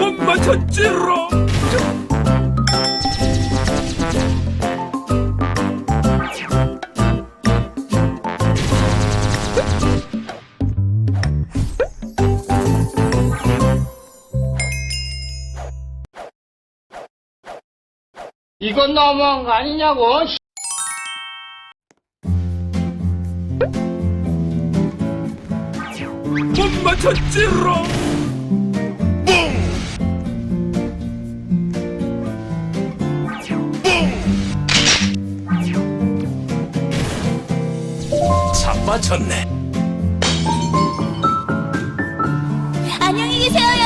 못 맞췄지롱 이건 너무한 거 아니냐고. 못 맞췄지롱 바빠졌네. 안녕히 계세요.